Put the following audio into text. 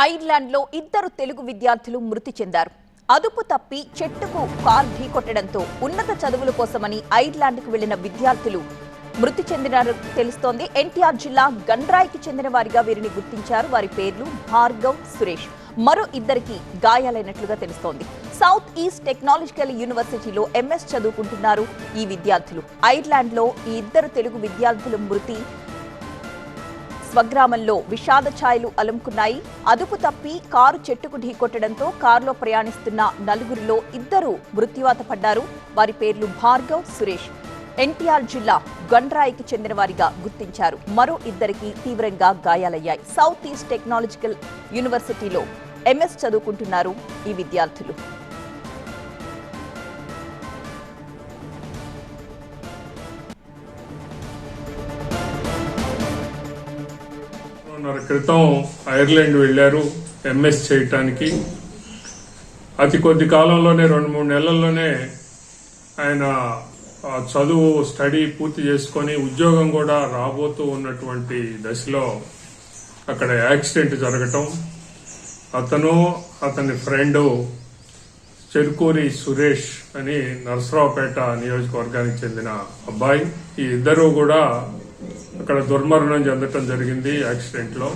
ఐర్లాండ్లో ఇద్దరు తెలుగు విద్యార్థులు మృతి చెందారు. అదుపు తప్పి చెట్టుకు కాల్ ఢీకొట్టడంతో ఉన్నత చదువుల కోసమని ఐర్లాండ్కు వెళ్ళిన విద్యార్థులు మృతి చెందినారు తెలుస్తోంది. ఎన్టీఆర్ జిల్లా గండ్రాయికి చెందిన వారిగా వీరిని గుర్తించారు. వారి పేర్లు భార్గవ్ సురేష్. మరో ఇద్దరికి గాయాలైనట్లుగా తెలుస్తోంది. సౌత్ ఈస్ట్ టెక్నాలజికల్ యూనివర్సిటీలో ఎంఎస్ చదువుకుంటున్నారు ఈ విద్యార్థులు. ఐర్లాండ్లో ఈ ఇద్దరు తెలుగు విద్యార్థుల మృతి స్వగ్రామంలో విషాద ఛాయలు అలుముకున్నాయి. అదుపు తప్పి కారు చెట్టుకు ఢీకొట్టడంతో కారులో ప్రయాణిస్తున్న నలుగురిలో ఇద్దరు మృత్యువాత పడ్డారు. వారి పేర్లు భార్గవ్ సురేష్. ఎన్టీఆర్ జిల్లా గండ్రాయికి చెందిన వారిగా గుర్తించారు. మరో ఇద్దరికి తీవ్రంగా గాయాలయ్యాయి. సౌత్ ఈస్ట్ టెక్నాలజికల్ యూనివర్సిటీలో ఎంఎస్ చదువుకుంటున్నారు ఈ విద్యార్థులు. సంవత్సరంన్నర క్రితం ఐర్లాండ్ వెళ్ళారు ఎంఎస్ చేయటానికి. అతి కొద్ది కాలంలోనే రెండు మూడు నెలల్లోనే ఆయన చదువు స్టడీ పూర్తి చేసుకొని ఉద్యోగం కూడా రాబోతూ ఉన్నటువంటి దశలో అక్కడ యాక్సిడెంట్ జరగటం. అతను అతని ఫ్రెండ్ చెరుకూరి సురేష్ అని నరసరావుపేట నియోజకవర్గానికి చెందిన అబ్బాయి. ఈ ఇద్దరు కూడా అక్కడ దుర్మరణం చెందటం జరిగింది యాక్సిడెంట్లో.